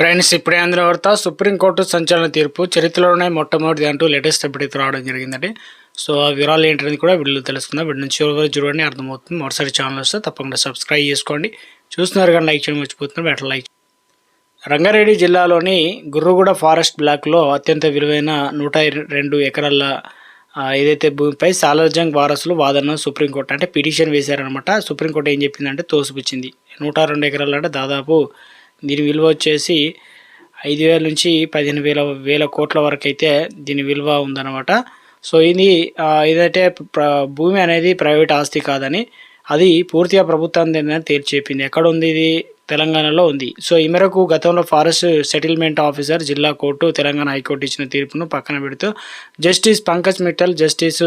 Friends ఇప్పుడే అందిన వార్త సుప్రీంకోర్టు సంచలన తీర్పు చరిత్రలోనే మొట్టమొదటిది అంటూ లేటెస్ట్ అప్డేట్ రావడం జరిగిందండి. సో ఆ వివరాలు ఏంటనేది కూడా వీళ్ళు తెలుసుకుందాం. వీడి నుంచి ఎవరు చూడండి అర్థమవుతుంది. మరోసారి ఛానల్ వస్తే తప్పకుండా సబ్స్క్రైబ్ చేసుకోండి. చూస్తున్నారు కానీ లైక్ చేయడం మర్చిపోతున్నారు వెంటనే లైక్ రంగారెడ్డి జిల్లాలోని గుర్రుగూడ ఫారెస్ట్ బ్లాక్లో అత్యంత విలువైన నూట రెండు ఎకరాల ఏదైతే భూమిపై సాలార్జంగ్ వారసులు వాదన సుప్రీంకోర్టు అంటే పిటిషన్ వేశారనమాట సుప్రీంకోర్టు ఏం చెప్పిందంటే తోసిపుచ్చింది. నూట రెండు ఎకరాలు అంటే దాదాపు దీని విలువ వచ్చేసి ఐదు వేల నుంచి పదిహేను వేల వేల కోట్ల వరకు అయితే దీని విలువ ఉందన్నమాట. సో ఇది ఏదైతే భూమి అనేది ప్రైవేట్ ఆస్తి కాదని అది పూర్తిగా ప్రభుత్వం తేల్చి చెప్పింది. ఎక్కడ ఉంది ఇది? తెలంగాణలో ఉంది. సో ఈ మేరకు గతంలో ఫారెస్ట్ సెటిల్మెంట్ ఆఫీసర్ జిల్లా కోర్టు తెలంగాణ హైకోర్టు ఇచ్చిన తీర్పును పక్కన పెడుతూ justice Pankaj Mittal justice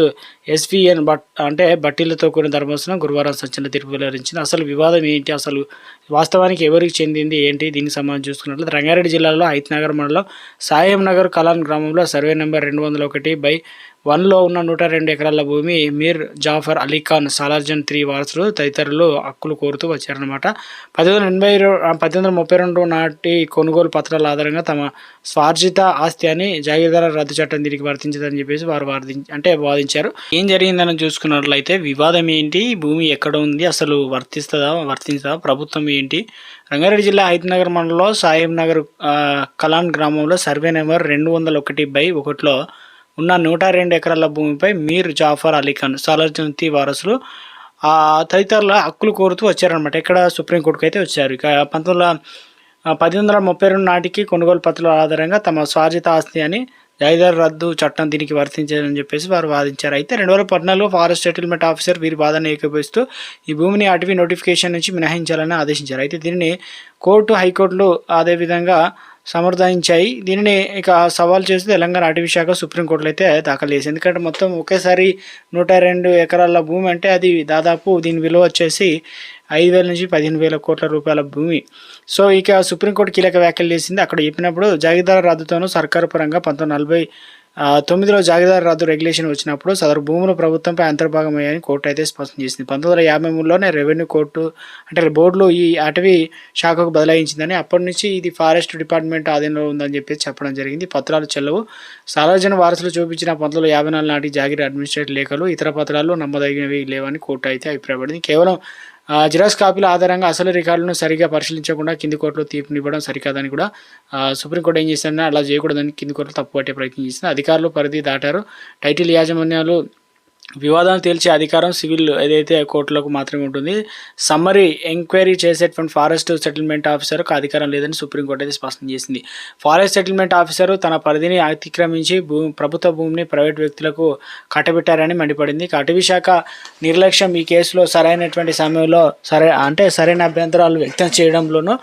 S V N Bhatt అంటే బట్టీలతో కూడిన ధర్మాసనం గురువారం సంచలన తీర్పు వెల్లడించింది. అసలు వివాదం ఏంటి? అసలు వాస్తవానికి ఎవరికి చెందింది? ఏంటి? దీనికి సంబంధించి చూసుకున్నట్లయితే రంగారెడ్డి జిల్లాలో నగర్ మండలం సాయం నగర్ కలాన్ గ్రామంలో సర్వే నెంబర్ రెండు వందల ఒకటి బై వన్లో ఉన్న నూట రెండు ఎకరాల భూమి మీర్ జాఫర్ అలీ ఖాన్ సాలార్జన్ త్రీ వారసులు తదితరులు హక్కులు కోరుతూ వచ్చారనమాట పద్దెనిమిది వందల ఎనభై పద్దెనిమిది వందల ముప్పై రెండు నాటి కొనుగోలు పత్రాల ఆధారంగా తమ స్వార్జిత ఆస్తి అని జాగీర్దార రద్దు చట్టం దీనికి వర్తించదని చెప్పేసి వారు వాది అంటే వాదించారు. ఏం జరిగిందని చూసుకున్నట్లయితే వివాదం ఏంటి? భూమి ఎక్కడ ఉంది? అసలు వర్తిస్తుందా? వర్తించదా? ప్రభుత్వం ఏంటి? రంగారెడ్డి జిల్లా హైదనగర్ మండలంలో సాయిబ్ నగర్ కలాన్ గ్రామంలో సర్వే నెంబర్ రెండు వందల ఒకటి బై ఒకటిలో ఉన్న నూట రెండు ఎకరాల భూమిపై మీర్ జాఫర్ అలీ ఖాన్ వారసులు ఆ తదితరుల హక్కులు కోరుతూ వచ్చారనమాట ఇక్కడ సుప్రీంకోర్టుకు అయితే వచ్చారు. ఇక పంతొమ్మిది వందల వందల ముప్పై రెండు నాటికి కొనుగోలు పత్రాల ఆధారంగా తమ స్వార్జిత ఆస్తి అని జాయిదారు రద్దు చట్టం దీనికి వర్తించారని చెప్పేసి వారు వాదించారు. అయితే రెండు వేల పద్నాలుగులో ఫారెస్ట్ సెటిల్మెంట్ ఆఫీసర్ వీరి వాదన ఏకీభవిస్తూ ఈ భూమిని అటవీ నోటిఫికేషన్ నుంచి మినహాయించాలని ఆదేశించారు. అయితే దీనిని కోర్టు హైకోర్టులు అదేవిధంగా సమర్థించాయి దీనిని ఇక సవాల్ చేసి తెలంగాణ అటవీ శాఖ సుప్రీంకోర్టులో అయితే దాఖలు చేసింది. ఎందుకంటే మొత్తం ఒకేసారి నూట రెండు ఎకరాల భూమి అంటే అది దాదాపు దీని విలువ వచ్చేసి ఐదు వేల నుంచి పదిహేను వేల కోట్ల రూపాయల భూమి. సో ఇక సుప్రీంకోర్టు కీలక వ్యాఖ్యలు చేసింది. అక్కడ చెప్పినప్పుడు జాగీదార రద్దుతోనూ సర్కారు పరంగా పంతొమ్మిది నలభై తొమ్మిదిలో జాగీదార రద్దు రెగ్యులేషన్ వచ్చినప్పుడు సదరు భూములు ప్రభుత్వంపై అంతర్భాగమయ్యాయని కోర్టు అయితే స్పష్టం చేసింది. పంతొమ్మిది వందల యాభై మూడులోనే రెవెన్యూ కోర్టు అంటే బోర్డులు ఈ అటవీ శాఖకు బదలాయించిందని అప్పటి నుంచి ఇది ఫారెస్ట్ డిపార్ట్మెంట్ ఆధీనంలో ఉందని చెప్పేసి చెప్పడం జరిగింది. పత్రాలు చెల్లవు. సార్వజన వారసులు చూపించిన పంతొమ్మిది వందల యాభై నాలుగు నాటి జాగీర అడ్మినిస్ట్రేటివ్ లేఖలు ఇతర పత్రాలు నమ్మదగినవి లేవని కోర్టు అయితే అభిప్రాయపడింది. కేవలం జిరాక్స్ కాపీల ఆధారంగా అసలు రికార్డులను సరిగా పరిశీలించకుండా కింది కోర్టులో తీర్పునివ్వడం సరికాదని కూడా సుప్రీంకోర్టు ఏం చేసిందంటే అలా చేయకూడదని కింది కోర్టులో తప్పుపట్టే ప్రయత్నం చేసింది. అధికారులు పరిధి దాటారు. టైటిల్ యాజమాన్యాలు వివాదాలు తేల్చే అధికారం సివిల్ ఏదైతే కోర్టులకు మాత్రమే ఉంటుంది. సమ్మరీ ఎంక్వైరీ చేసేటువంటి ఫారెస్ట్ సెటిల్మెంట్ ఆఫీసర్కు అధికారం లేదని సుప్రీంకోర్టు అయితే స్పష్టం చేసింది. ఫారెస్ట్ సెటిల్మెంట్ ఆఫీసర్ తన పరిధిని అతిక్రమించి భూ ప్రభుత్వ భూమిని ప్రైవేట్ వ్యక్తులకు కట్టబెట్టారని మండిపడింది. అటవీ శాఖ నిర్లక్ష్యం ఈ కేసులో సరైనటువంటి సమయంలో సరే అంటే సరైన అభ్యంతరాలు వ్యక్తం చేయడంలోనూ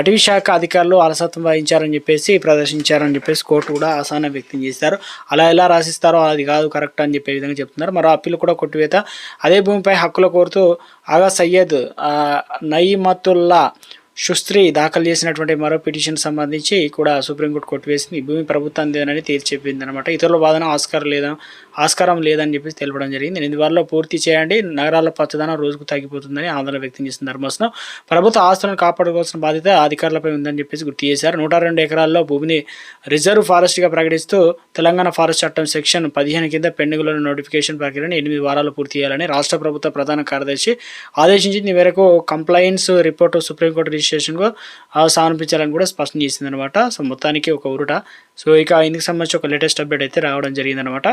అటవీ శాఖ అధికారులు అలసత్వం వహించారని చెప్పేసి ప్రదర్శించారని చెప్పేసి కోర్టు కూడా అసహనం వ్యక్తం చేశారు. అలా ఎలా రాసిస్తారో అది కాదు కరెక్ట్ అని చెప్పే విధంగా చెప్తున్నారు. మరి అప్పీల్ కూడా కొట్టివేత. అదే భూమిపై హక్కులు కోరుతూ ఆగా సయ్యద్ నయీమతుల్లా షుస్త్రి దాఖలు చేసినటువంటి మరో పిటిషన్ సంబంధించి కూడా సుప్రీంకోర్టు కొట్టివేసింది. భూమి భూమి ప్రభుత్వందేనని తేల్చి చెప్పింది అనమాట ఇతరుల బాధన ఆస్కారం లేదా ఆస్కారం లేదని చెప్పేసి తెలపడం జరిగింది. నిందివారిలో పూర్తి చేయండి. నగరాల పచ్చదనం రోజుకు తగ్గిపోతుందని ఆందోళన వ్యక్తం చేసిన ధర్మాసనం ప్రభుత్వ ఆస్తులను కాపాడుకోవాల్సిన బాధ్యత అధికారులపై ఉందని చెప్పేసి గుర్తు చేశారు. నూట రెండు ఎకరాల్లో భూమిని రిజర్వ్ ఫారెస్ట్గా ప్రకటిస్తూ తెలంగాణ ఫారెస్ట్ చట్టం సెక్షన్ పదిహేను కింద పెండింగ్లోని నోటిఫికేషన్ ప్రక్రియను ఎనిమిది వారాలు పూర్తి చేయాలని రాష్ట్ర ప్రభుత్వ ప్రధాన కార్యదర్శి ఆదేశించింది. మేరకు కంప్లైంట్స్ రిపోర్టు సుప్రీంకోర్టు రిజిస్ట్రేషన్కు సమర్పించాలని కూడా స్పష్టం చేసింది అనమాట సో మొత్తానికి ఒక ఉరుట సో ఇక ఇందుకు సంబంధించి ఒక లేటెస్ట్ అప్డేట్ అయితే రావడం జరిగిందనమాట